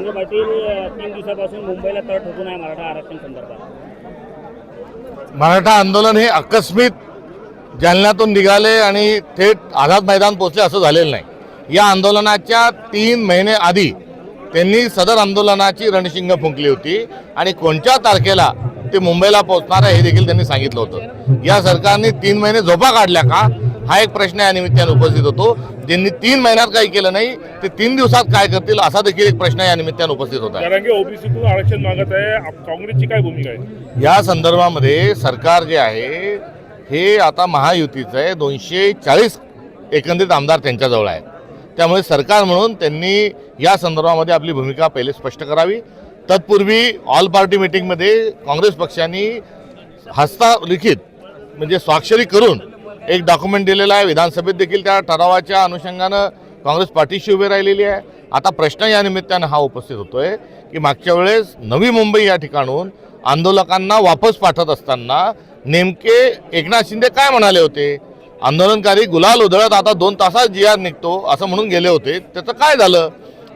जरांगे पाटील तीन दिवसापासून मुंबईला तळ ठोकून आहे मराठा आरक्षण संदर्भात. मराठा आंदोलन हे आकस्मित जालन्यातून निघाले आणि थेट आझाद मैदान पोचले असं झालेलं नाही. या आंदोलनाच्या तीन महिने आधी त्यांनी सदर आंदोलनाची रणशिंग फुंकली होती आणि कोणत्या तारखेला ते मुंबईला पोहोचणार आहे हे देखील त्यांनी सांगितलं होतं. या सरकारने तीन महिने झोपा काढल्या का? हा एक प्रश्न या निमित्ताने उपस्थित होतो. ज्यांनी तीन महिन्यात काही केलं नाही ते तीन दिवसात काय करतील असा देखील एक प्रश्न या निमित्ताने उपस्थित होता जरांगे ओबीसीतून आरक्षण मागत आहे काँग्रेसची काय भूमिका आहे? या संदर्भामध्ये सरकार जे आहे हे आता महायुतीचं आहे दोनशे चाळीस एकंदरीत आमदार त्यांच्याजवळ आहेत. त्यामुळे सरकार म्हणून त्यांनी या संदर्भामध्ये आपली भूमिका पहिले स्पष्ट करावी. तत्पूर्वी ऑल पार्टी मिटिंगमध्ये काँग्रेस पक्षाने हस्तालिखित म्हणजे स्वाक्षरी करून एक डॉक्युमेंट दिलेलं आहे. विधानसभेत देखील त्या ठरावाच्या अनुषंगानं काँग्रेस पाठीशी उभी राहिलेली आहे. आता प्रश्न या निमित्तानं हा उपस्थित होतोय की मागच्या वेळेस नवी मुंबई या ठिकाणून आंदोलकांना वापस पाठवत असताना नेमके एकनाथ शिंदे काय म्हणाले होते? आंदोलनकारी गुलाल उधळत आता दोन तासात जी आर निघतो असं म्हणून गेले होते. त्याचं काय झालं?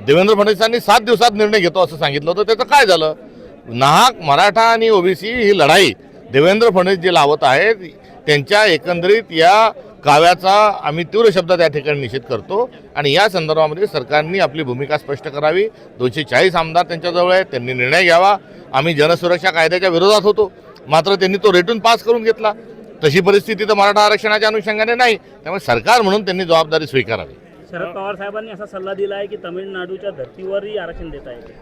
देवेंद्र फडणवीसांनी सात दिवसात निर्णय घेतो असं सांगितलं होतं. त्याचं काय झालं? नाहक मराठा आणि ओबीसी ही लढाई देवेंद्र फडणवीस जे लावत आहेत त्यांच्या एकंदरीत या काव्याचा आम्ही तीव्र शब्दात या ठिकाणी निषेध करतो. आणि या संदर्भामध्ये सरकारने आपली भूमिका स्पष्ट करावी. दोनशे चाळीस आमदार त्यांच्याजवळ आहेत त्यांनी निर्णय घ्यावा. आम्ही जनसुरक्षा कायद्याच्या विरोधात होतो. मात्र त्यांनी तो रेटून पास करून घेतला. तशी परिस्थिती तर मराठा आरक्षणाच्या अनुषंगाने नाही. त्यामुळे सरकार म्हणून त्यांनी जबाबदारी स्वीकारावी. शरद पवार साहेबांनी असा सल्ला दिला आहे की तामिळनाडूच्या धर्तीवरही आरक्षण देता येते.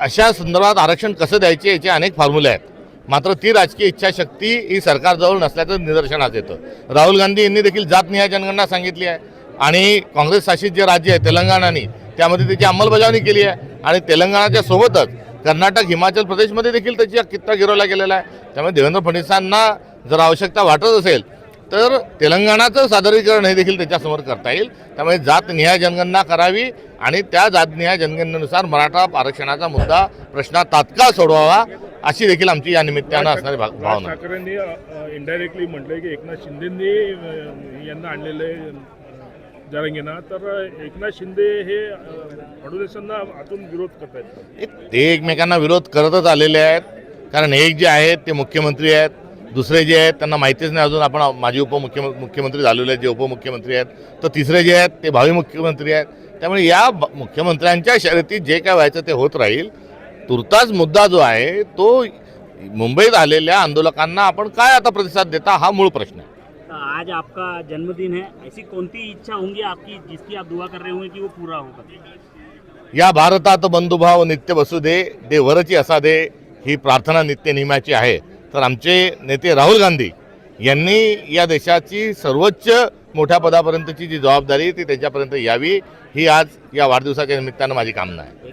अशा संदर्भात आरक्षण कसं द्यायचे याचे अनेक फॉर्म्युले आहेत. मात्र ती राजकीय इच्छाशक्ती ही सरकारजवळ नसल्याचं निदर्शनास येतं. राहुल गांधी यांनी देखील जातनिहाय जनगणना सांगितली आहे. आणि काँग्रेस शासित जे राज्य आहे तेलंगणाने त्यामध्ये त्याची अंमलबजावणी केली आहे. आणि तेलंगणाच्या सोबतच कर्नाटक हिमाचल प्रदेशमध्ये देखील त्याची कित्ता गिरवला गेलेला आहे. त्यामुळे देवेंद्र फडणवीसांना जर आवश्यकता वाटत असेल तर तेलंगणाचं सादरीकरण हे देखील त्याच्यासमोर करता येईल. त्यामुळे जातनिहाय जनगणना करावी आणि त्या जातनिहाय जनगणनेनुसार मराठा आरक्षणाचा मुद्दा प्रश्न तात्काळ सोडवावा अशी देखील आमची या निमित्तानं असणारी भावना. ठाकरेंनी इनडायरेक्टली म्हटलंय की एकनाथ शिंदेंनी यांना आणलेले जरांगेना. तर एकनाथ शिंदे हे अ, फडणवीसांना आतून विरोध करत आहेत. ते एकमेकांना विरोध करतच आलेले आहेत. कारण एक जे आहेत ते मुख्यमंत्री आहेत. दुसरे जे आहेत त्यांना माहितीच नाही अजून. आपण माजी उपमुख्य मुख्यमंत्री झालेले आहेत जे उपमुख्यमंत्री आहेत तर तिसरे जे आहेत ते भावी मुख्यमंत्री आहेत. त्यामुळे या मुख्यमंत्र्यांच्या शर्यतीत जे काय व्हायचं ते होत राहील. तुर्तास मुद्दा जो आहे तो मुंबईत आलेल्या आंदोलकांना आपण काय आता प्रतिसाद देता हा मूळ प्रश्न आहे. आज आपका जन्मदिन है. ऐसी सी इच्छा होंगी आपकी जिसकी आप दुआ कर रहे होंगे कि वो पूरा होगा या भारतात बंधुभाव नित्य बसू दे देवरची असा दे ही प्रार्थना नित्य नियमाची आहे. तर आमचे नेते राहुल गांधी यांनी या देशाची सर्वोच्च मोठ्या पदापर्यंतची जी जबाबदारी ती त्यांच्यापर्यंत यावी. ही आज या वाढदिवसाच्या निमित्तानं माझी कामना आहे.